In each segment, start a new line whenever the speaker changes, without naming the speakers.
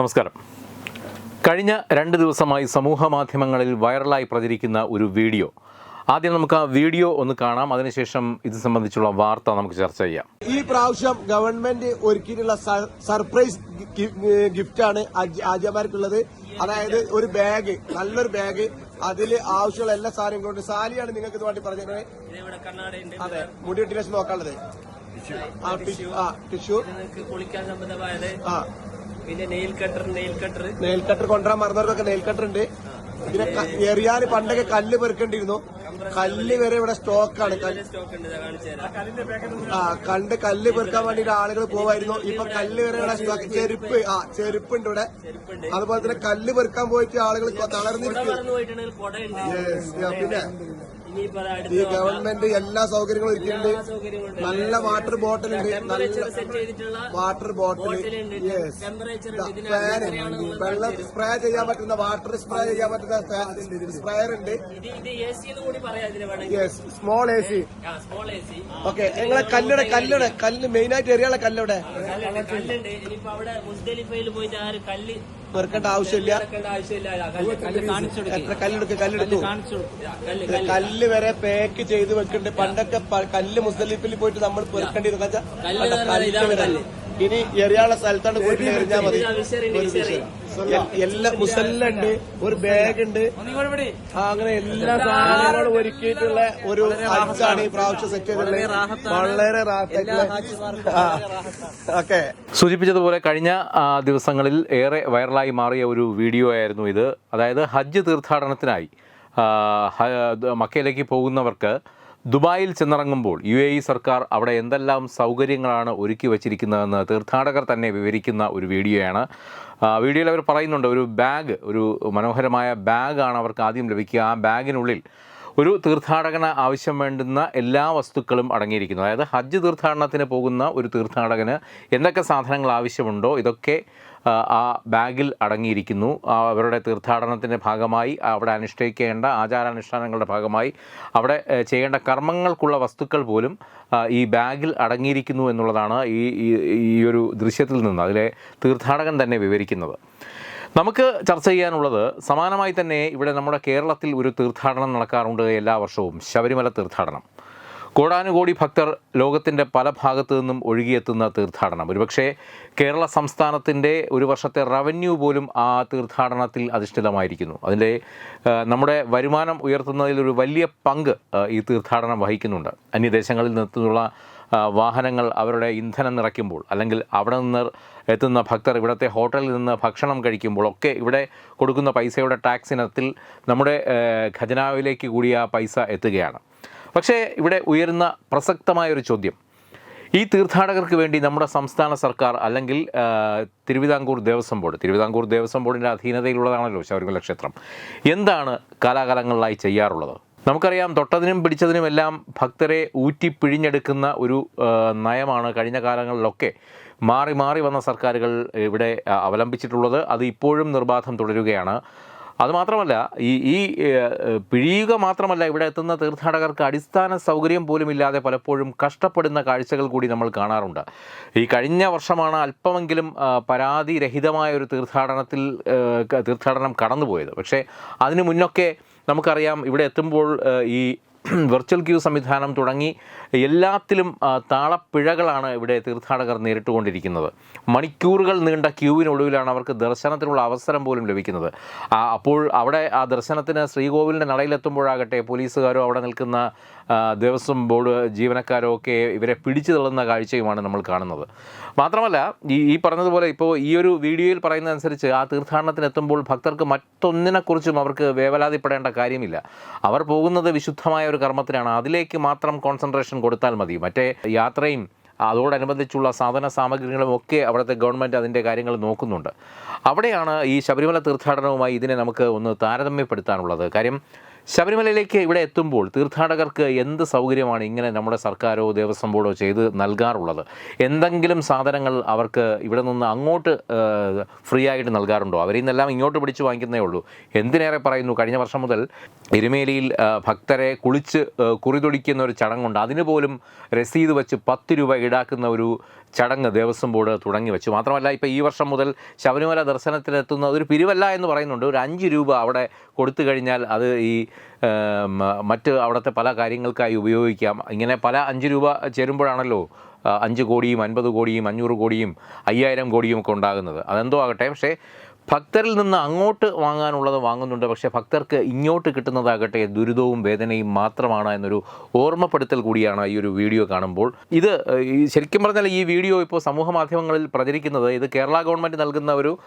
നമസ്കാരം. കഴിഞ്ഞ രണ്ട് ദിവസമായി സമൂഹ മാധ്യമങ്ങളിൽ വൈറലായി പ്രചരിക്കുന്ന ഒരു വീഡിയോ. ആദ്യം നമുക്ക് ആ വീഡിയോ ഒന്ന് കാണാം. അതിനുശേഷം ഇത് സംബന്ധിച്ചുള്ള വാർത്ത നമുക്ക് ചർച്ച ചെയ്യാം.
ഈ പ്രാവശ്യം ഗവൺമെന്റ് ഒരുക്കിയിട്ടുള്ള സർപ്രൈസ് ഗിഫ്റ്റാണ് ഗിഫ്റ്റ് ആണ് ആദ്യമാർക്കുള്ളത് അതായത് ഒരു ബാഗ് നല്ലൊരു ബാഗ്. അതിൽ ആവശ്യമുള്ള എല്ലാ സാധനങ്ങളും സാലിയാണ് നിങ്ങൾക്ക് ഇത് വേണ്ടി പറഞ്ഞത് അതെ മുടി നോക്കാനുള്ളത്. ആ ടിഷ്യൂ ആ ടിഷ്യൂ.
നിങ്ങൾക്ക് കുളിക്കാൻ സംബന്ധമായത്
ആ.
പിന്നെ nail cutter nail cutter
nail cutter കൊണ്ടുവരാൻ മറന്നവർക്കൊക്കെ നെയിൽ കട്ടർ ഉണ്ട്. പിന്നെ എറിയാൻ പണ്ടൊക്കെ കല്ല് പെറുക്കേണ്ടിയിരുന്നു. കല്ല് വരെ ഇവിടെ സ്റ്റോക്കാണ്
ഉണ്ട്
ആ കണ്ട് കല്ല് പെറുക്കാൻ വേണ്ടിട്ട് ആളുകൾ പോവായിരുന്നു. ഇപ്പൊ കല്ല് വരെ ഇവിടെ സ്റ്റോക്ക് ചെരുപ്പ് ആ ചെരുപ്പുണ്ട് ഇവിടെ. അതുപോലെ തന്നെ കല്ല് പെറുക്കാൻ പോയിട്ട് ആളുകൾ തളർന്നിരിക്കും പിന്നെ? ഈ
അടുത്ത
ഗവൺമെന്റ് എല്ലാ സൗകര്യങ്ങളും ഒരുക്കിയിട്ടുണ്ട്.
സൗകര്യങ്ങളുണ്ട്.
നല്ല വാട്ടർ ബോട്ടിൽ ഉണ്ട്. നല്ല
സെറ്റ് ചെയ്തിട്ടുള്ള
വാട്ടർ ബോട്ടിൽ
ബോട്ടിലുണ്ട് ടെമ്പറേച്ചർ ഉണ്ട്. ഇതിന്
ഫാൻ
എത്രയാണ്
വെള്ളം സ്പ്രേ ചെയ്യാൻ പറ്റുന്ന വാട്ടർ സ്പ്രേ ചെയ്യാൻ പറ്റുന്ന സ്പ്രേയർ ഉണ്ട്. Yes small A C
small A C
okay നിങ്ങളെ കല്ലുടെ കല്ലുടെ കല്ല് മെയിൻ ആയിട്ട് എറിയാനുള്ള കല്ലുടെ
കല്ലുണ്ട് ഇനിയിപ്പോ അവിടെ മുസ്തലിഫയിൽ പോയിട്ട് ആരും കല്ല്
പെറുക്കേണ്ട ആവശ്യമില്ല. എത്ര കല്ലെടുക്ക് കല്ലെടുത്തു
കല്ല്
വരെ പാക്ക് ചെയ്ത് വെക്കുന്നുണ്ട് പണ്ടൊക്കെ കല്ല് മുസ്ലിഫിൽ പോയിട്ട് നമ്മൾ പെറുക്കേണ്ടി
കല്ല്.
ഇനി എറിയാനുള്ള സ്ഥലത്താണ് പോയിട്ട് എറിഞ്ഞാൽ മതി. എല്ലാ മുസല്ലുണ്ട് ഒരു ബാഗ് ഉണ്ട് അങ്ങനെ എല്ലാ സാധനങ്ങളും ഒരുക്കിയിട്ടുള്ള ഒരു ഹജ്ജാണ് ഈ പ്രാവശ്യം സെറ്റ് ചെയ്തിട്ടുള്ളത്. വളരെ ഓക്കെ.
സൂചിപ്പിച്ചതുപോലെ കഴിഞ്ഞ ദിവസങ്ങളിൽ ഏറെ വൈറലായി മാറിയ ഒരു വീഡിയോ ആയിരുന്നു ഇത്. അതായത് ഹജ്ജ് തീർത്ഥാടനത്തിനായി മക്കയിലേക്ക് പോകുന്നവർക്ക് ദുബായിൽ ചെന്നിറങ്ങുമ്പോൾ യു എ ഇ സർക്കാർ അവിടെ എന്തെല്ലാം സൗകര്യങ്ങളാണ് ഒരുക്കി വച്ചിരിക്കുന്നതെന്ന് തീർത്ഥാടകർ തന്നെ വിവരിക്കുന്ന ഒരു വീഡിയോയാണ്. വീഡിയോയിൽ അവർ പറയുന്നുണ്ട് ഒരു ബാഗ് ഒരു മനോഹരമായ ബാഗാണ് അവർക്ക് ആദ്യം ലഭിക്കുക. ആ ബാഗിനുള്ളിൽ ഒരു തീർത്ഥാടകന് ആവശ്യം വേണ്ടുന്ന എല്ലാ വസ്തുക്കളും അടങ്ങിയിരിക്കുന്നു. അതായത് ഹജ്ജ് തീർത്ഥാടനത്തിന് പോകുന്ന ഒരു തീർത്ഥാടകന് എന്തൊക്കെ സാധനങ്ങൾ ആവശ്യമുണ്ടോ ഇതൊക്കെ ആ, ബാഗിൽ അടങ്ങിയിരിക്കുന്നു. അവരുടെ തീർത്ഥാടനത്തിന്റെ ഭാഗമായി അവിടെ അനുഷ്ഠിക്കേണ്ട ആചാരാനുഷ്ഠാനങ്ങളുടെ ഭാഗമായി അവിടെ ചെയ്യേണ്ട കർമ്മങ്ങൾക്കുള്ള വസ്തുക്കൾ പോലും ഈ ബാഗിൽ അടങ്ങിയിരിക്കുന്നു എന്നുള്ളതാണ് ഈ- ഈ ഒരു ദൃശ്യത്തിൽ നിന്ന് അതിലെ തീർത്ഥാടകൻ തന്നെ വിവരിക്കുന്നത്. നമുക്ക് ചർച്ച ചെയ്യാനുള്ളത് സമാനമായി തന്നെ ഇവിടെ നമ്മുടെ കേരളത്തിൽ ഒരു തീർത്ഥാടനം നടക്കാറുണ്ട് എല്ലാ വർഷവും ശബരിമല തീർത്ഥാടനം. കോടാനുകോടി ഭക്തർ ലോകത്തിന്റെ പല ഭാഗത്തു നിന്നും ഒഴുകിയെത്തുന്ന തീർത്ഥാടനം. ഒരുപക്ഷെ കേരള സംസ്ഥാനത്തിന്റെ ഒരു വർഷത്തെ റവന്യൂ പോലും ആ തീർത്ഥാടനത്തിൽ അധിഷ്ഠിതമായിരിക്കുന്നു. അതിന്റെ നമ്മുടെ വരുമാനം ഉയർത്തുന്നതിൽ ഒരു വലിയ പങ്ക് ഈ തീർത്ഥാടനം വഹിക്കുന്നുണ്ട്. അന്യദേശങ്ങളിൽ നിന്നുള്ള വാഹനങ്ങൾ അവരുടെ ഇന്ധനം നിറയ്ക്കുമ്പോൾ അല്ലെങ്കിൽ അവിടെ നിന്ന് എത്തുന്ന ഭക്തർ ഇവിടുത്തെ ഹോട്ടലിൽ നിന്ന് ഭക്ഷണം കഴിക്കുമ്പോൾ ഒക്കെ ഇവിടെ കൊടുക്കുന്ന പൈസയുടെ ടാക്സ് ഇനത്തിൽ നമ്മുടെ ഖജനാവിലേക്ക് കൂടി ആ പൈസ എത്തുകയാണ്. പക്ഷേ ഇവിടെ ഉയരുന്ന പ്രസക്തമായൊരു ചോദ്യം. ഈ തീർത്ഥാടകർക്ക് വേണ്ടി നമ്മുടെ സംസ്ഥാന സർക്കാർ അല്ലെങ്കിൽ തിരുവിതാംകൂർ ദേവസ്വം ബോർഡ് തിരുവിതാംകൂർ ദേവസ്വം ബോർഡിന്റെ അധീനതയിലുള്ളതാണല്ലോ ശബരിമല ക്ഷേത്രം. എന്താണ് കാലാകാലങ്ങളിലായി ചെയ്യാറുള്ളത്? നമുക്കറിയാം തൊട്ടതിനും പിടിച്ചതിനും എല്ലാം ഭക്തരെ ഊറ്റി പിഴിഞ്ഞെടുക്കുന്ന ഒരു നയമാണ് കഴിഞ്ഞ കാലങ്ങളിലൊക്കെ മാറി മാറി വന്ന സർക്കാരുകൾ ഇവിടെ അവലംബിച്ചിട്ടുള്ളത്. അത് ഇപ്പോഴും നിർബാധം തുടരുകയാണ്. അതുമാത്രമല്ല ഈ ഈ പിഴിയുക മാത്രമല്ല ഇവിടെ എത്തുന്ന തീർത്ഥാടകർക്ക് അടിസ്ഥാന സൗകര്യം പോലും ഇല്ലാതെ പലപ്പോഴും കഷ്ടപ്പെടുന്ന കാഴ്ചകൾ കൂടി നമ്മൾ കാണാറുണ്ട്. ഈ കഴിഞ്ഞ വർഷമാണ് അല്പമെങ്കിലും പരാതി പരാതിരഹിതമായ ഒരു തീർത്ഥാടനത്തിൽ തീർത്ഥാടനം കടന്നുപോയത്. പക്ഷേ അതിനു മുന്നൊക്കെ നമുക്കറിയാം ഇവിടെ എത്തുമ്പോൾ ഈ വെർച്വൽ ക്യൂ സംവിധാനം തുടങ്ങി എല്ലാത്തിലും താളപ്പിഴകളാണ് ഇവിടെ തീർത്ഥാടകർ നേരിട്ടുകൊണ്ടിരിക്കുന്നത്. മണിക്കൂറുകൾ നീണ്ട ക്യൂവിനൊടുവിലാണ് അവർക്ക് ദർശനത്തിനുള്ള അവസരം പോലും ലഭിക്കുന്നത്. അപ്പോൾ അവിടെ ആ ദർശനത്തിന് ശ്രീകോവിലിന്റെ നടയിലെത്തുമ്പോഴാകട്ടെ പോലീസുകാരോ അവിടെ നിൽക്കുന്ന ദേവസ്വം ബോർഡ് ജീവനക്കാരോ ഒക്കെ ഇവരെ പിടിച്ചു തള്ളുന്ന കാഴ്ചയുമാണ് നമ്മൾ കാണുന്നത്. മാത്രമല്ല ഈ ഈ പറഞ്ഞതുപോലെ ഇപ്പോൾ ഈ ഒരു വീഡിയോയിൽ പറയുന്നതനുസരിച്ച് ആ തീർത്ഥാടനത്തിന് എത്തുമ്പോൾ ഭക്തർക്ക് മറ്റൊന്നിനെക്കുറിച്ചും അവർക്ക് വേവലാതിപ്പെടേണ്ട കാര്യമില്ല. അവർ പോകുന്നത് വിശുദ്ധമായ ഒരു കർമ്മത്തിനാണ് അതിലേക്ക് മാത്രം കോൺസെൻട്രേഷൻ കൊടുത്താൽ മതി. മറ്റേ യാത്രയും അതോടനുബന്ധിച്ചുള്ള സാധന സാമഗ്രികളും ഒക്കെ അവിടുത്തെ ഗവൺമെന്റ് അതിന്റെ കാര്യങ്ങൾ നോക്കുന്നുണ്ട്. അവിടെയാണ് ഈ ശബരിമല തീർത്ഥാടനവുമായി ഇതിനെ നമുക്ക് ഒന്ന് താരതമ്യപ്പെടുത്താനുള്ളത്. കാര്യം ശബരിമലയിലേക്ക് ഇവിടെ എത്തുമ്പോൾ തീർത്ഥാടകർക്ക് എന്ത് സൗകര്യമാണ് ഇങ്ങനെ നമ്മുടെ സർക്കാരോ ദേവസ്വം ബോർഡോ ചെയ്ത് നൽകാറുള്ളത്? എന്തെങ്കിലും സാധനങ്ങൾ അവർക്ക് ഇവിടെ നിന്ന് അങ്ങോട്ട് ഫ്രീ ആയിട്ട് നൽകാറുണ്ടോ? അവരിൽ നിന്നെല്ലാം ഇങ്ങോട്ട് പിടിച്ച് വാങ്ങിക്കുന്നേ ഉള്ളൂ. എന്തിനേറെ പറയുന്നു? കഴിഞ്ഞ വർഷം മുതൽ എരുമേലിയിൽ ഭക്തരെ കുളിച്ച് കുറിതൊടിക്കുന്ന ഒരു ചടങ്ങുണ്ട്. അതിന് പോലും രസീത് വെച്ച് പത്ത് രൂപ ഈടാക്കുന്ന ഒരു ചടങ്ങ് ദേവസ്വം ബോർഡ് തുടങ്ങി വെച്ചു. മാത്രമല്ല ഇപ്പോൾ ഈ വർഷം മുതൽ ശബരിമല ദർശനത്തിനെത്തുന്ന ഒരു പിരിവല്ല എന്ന് പറയുന്നുണ്ട്. ഒരു അഞ്ച് രൂപ അവിടെ കൊടുത്തു കഴിഞ്ഞാൽ അത് ഈ മറ്റ് അവിടുത്തെ പല കാര്യങ്ങൾക്കായി ഉപയോഗിക്കാം. ഇങ്ങനെ പല അഞ്ച് രൂപ ചേരുമ്പോഴാണല്ലോ അഞ്ച് കോടിയും അൻപത് കോടിയും അഞ്ഞൂറ് കോടിയും അയ്യായിരം കോടിയും ഒക്കെ ഉണ്ടാകുന്നത്. അതെന്തോ ആകട്ടെ. പക്ഷേ ഭക്തരിൽ നിന്ന് അങ്ങോട്ട് വാങ്ങാനുള്ളത് വാങ്ങുന്നുണ്ട്. പക്ഷേ ഭക്തർക്ക് ഇങ്ങോട്ട് കിട്ടുന്നതാകട്ടെ ദുരിതവും വേദനയും മാത്രമാണ് എന്നൊരു ഓർമ്മപ്പെടുത്തൽ കൂടിയാണ് ഈ ഒരു വീഡിയോ കാണുമ്പോൾ. ഇത് ശരിക്കും പറഞ്ഞാൽ ഈ വീഡിയോ ഇപ്പോൾ സമൂഹ മാധ്യമങ്ങളിൽ പ്രചരിക്കുന്നത് ഇത് കേരള ഗവൺമെന്റ് നൽകുന്ന ഒരു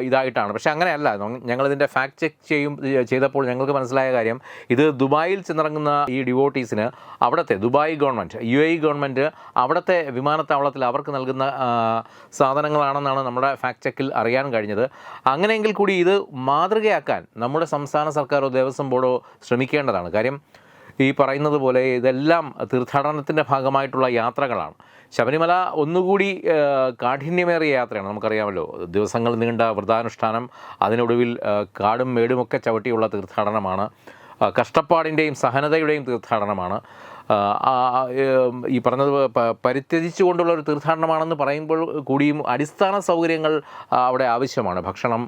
ഇതായിട്ടാണ്. പക്ഷേ അങ്ങനെയല്ല. ഞങ്ങ- ഞങ്ങളിതിന്റെ ഫാക്ട് ചെക്ക് ചെയ്യും ചെയ്തപ്പോൾ ഞങ്ങൾക്ക് മനസ്സിലായ കാര്യം ഇത് ദുബായിൽ ചെന്നിറങ്ങുന്ന ഈ ഡിവോട്ടീസിന് അവിടുത്തെ Dubai government U A government അവിടുത്തെ വിമാനത്താവളത്തിൽ അവർക്ക് നൽകുന്ന സാധനങ്ങളാണെന്നാണ് നമ്മുടെ ഫാക്ട് ചെക്കിൽ അറിയാൻ കഴിഞ്ഞത്. അങ്ങനെയെങ്കിൽ കൂടി ഇത് മാതൃകയാക്കാൻ നമ്മുടെ സംസ്ഥാന സർക്കാരോ ദേവസ്വം ബോർഡോ ശ്രമിക്കേണ്ടതാണ്. കാര്യം ഈ പറയുന്നത് പോലെ ഇതെല്ലാം തീർത്ഥാടനത്തിന്റെ ഭാഗമായിട്ടുള്ള യാത്രകളാണ്. ശബരിമല ഒന്നുകൂടി കാഠിന്യമേറിയ യാത്രയാണ്. നമുക്കറിയാമല്ലോ ദിവസങ്ങൾ നീണ്ട വ്രതാനുഷ്ഠാനം അതിനൊടുവിൽ കാടും മേടുമൊക്കെ ചവിട്ടിയുള്ള തീർത്ഥാടനമാണ് കഷ്ടപ്പാടിന്റെയും സഹനതയുടെയും തീർത്ഥാടനമാണ്. ഈ പറഞ്ഞത് പരിത്യജിച്ചു പരിത്യജിച്ചുകൊണ്ടുള്ള ഒരു തീർത്ഥാടനമാണെന്ന് പറയുമ്പോൾ കൂടിയും അടിസ്ഥാന സൗകര്യങ്ങൾ അവിടെ ആവശ്യമാണ്. ഭക്ഷണം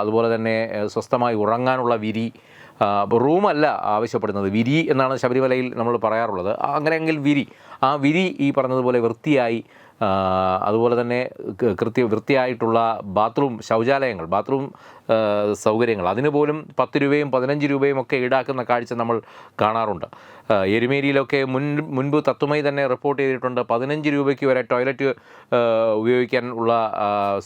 അതുപോലെ തന്നെ സ്വസ്ഥമായി ഉറങ്ങാനുള്ള വിരി റൂമല്ല ആവശ്യപ്പെടുന്നത്. വിരി എന്നാണ് ശബരിമലയിൽ നമ്മൾ പറയാറുള്ളത്. അങ്ങനെയെങ്കിൽ വിരി ആ വിരി ഈ പറഞ്ഞതുപോലെ വൃത്തിയായി അതുപോലെ തന്നെ കൃത്യ വൃത്തിയായിട്ടുള്ള ബാത്റൂം ശൗചാലയങ്ങൾ ബാത്റൂം സൗകര്യങ്ങൾ. അതിന് പോലും പത്ത് രൂപയും പതിനഞ്ച് രൂപയും ഒക്കെ ഈടാക്കുന്ന കാഴ്ച നമ്മൾ കാണാറുണ്ട്. എരുമേരിയിലൊക്കെ മുൻ മുൻപ് തത്വമായി തന്നെ റിപ്പോർട്ട് ചെയ്തിട്ടുണ്ട് പതിനഞ്ച് രൂപയ്ക്ക് വരെ ടോയ്ലറ്റ് ഉപയോഗിക്കാൻ ഉള്ള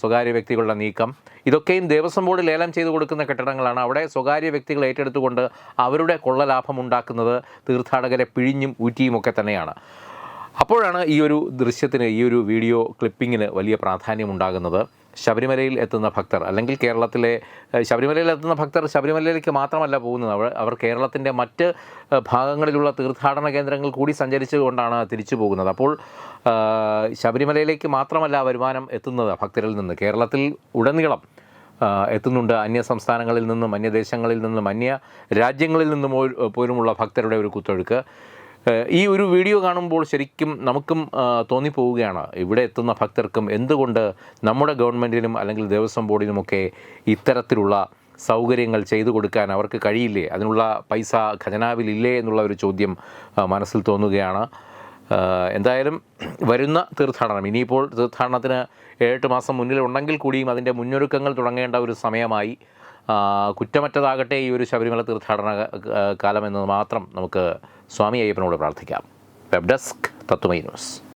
സ്വകാര്യ വ്യക്തികളുടെ നീക്കം. ഇതൊക്കെയും ദേവസ്വം ബോർഡ് ലേലം ചെയ്തു കൊടുക്കുന്ന കെട്ടിടങ്ങളാണ്. അവിടെ സ്വകാര്യ വ്യക്തികൾ ഏറ്റെടുത്തുകൊണ്ട് അവരുടെ കൊള്ളലാഭം ഉണ്ടാക്കുന്നത് തീർത്ഥാടകരെ പിഴിഞ്ഞും ഊറ്റിയും ഒക്കെ തന്നെയാണ്. അപ്പോഴാണ് ഈ ഒരു ദൃശ്യത്തിന് ഈ ഒരു വീഡിയോ ക്ലിപ്പിങ്ങിന് വലിയ പ്രാധാന്യം ഉണ്ടാകുന്നത് ശബരിമലയിൽ എത്തുന്ന ഭക്തർ അല്ലെങ്കിൽ കേരളത്തിലെ ശബരിമലയിൽ എത്തുന്ന ഭക്തർ ശബരിമലയിലേക്ക് മാത്രമല്ല പോകുന്നത്. അവർ അവർ കേരളത്തിന്റെ മറ്റ് ഭാഗങ്ങളിലുള്ള തീർത്ഥാടന കേന്ദ്രങ്ങൾ കൂടി സഞ്ചരിച്ചുകൊണ്ടാണ് തിരിച്ചു പോകുന്നത്. അപ്പോൾ ശബരിമലയിലേക്ക് മാത്രമല്ല വരുമാനം എത്തുന്നത് ഭക്തരിൽ നിന്ന്. കേരളത്തിൽ ഉടനീളം എത്തുന്നുണ്ട്. അന്യ സംസ്ഥാനങ്ങളിൽ നിന്നും അന്യദേശങ്ങളിൽ നിന്നും അന്യ രാജ്യങ്ങളിൽ നിന്നും പോലുമുള്ള ഭക്തരുടെ ഒരു കുത്തൊഴുക്ക്. ഈ ഒരു വീഡിയോ കാണുമ്പോൾ ശരിക്കും നമുക്കും തോന്നിപ്പോവുകയാണ്. ഇവിടെ എത്തുന്ന ഭക്തർക്കും എന്തുകൊണ്ട് നമ്മുടെ ഗവൺമെന്റിനും അല്ലെങ്കിൽ ദേവസ്വം ബോർഡിനുമൊക്കെ ഇത്തരത്തിലുള്ള സൗകര്യങ്ങൾ ചെയ്തു കൊടുക്കാൻ അവർക്ക് കഴിയില്ലേ? അതിനുള്ള പൈസ ഖജനാവിലില്ലേ എന്നുള്ള ഒരു ചോദ്യം മനസ്സിൽ തോന്നുകയാണ്. എന്തായാലും വരുന്ന തീർത്ഥാടനം ഇനിയിപ്പോൾ തീർത്ഥാടനത്തിന് ഏഴെട്ട് മാസം മുന്നിലുണ്ടെങ്കിൽ കൂടിയും അതിന്റെ മുന്നൊരുക്കങ്ങൾ തുടങ്ങേണ്ട ഒരു സമയമായി കുറ്റമറ്റതാകട്ടെ ഈ ഒരു ശബരിമല തീർത്ഥാടന കാലം എന്നത് മാത്രം നമുക്ക് സ്വാമി അയ്യപ്പനോട് പ്രാർത്ഥിക്കാം. Web desk Tatwamayi news.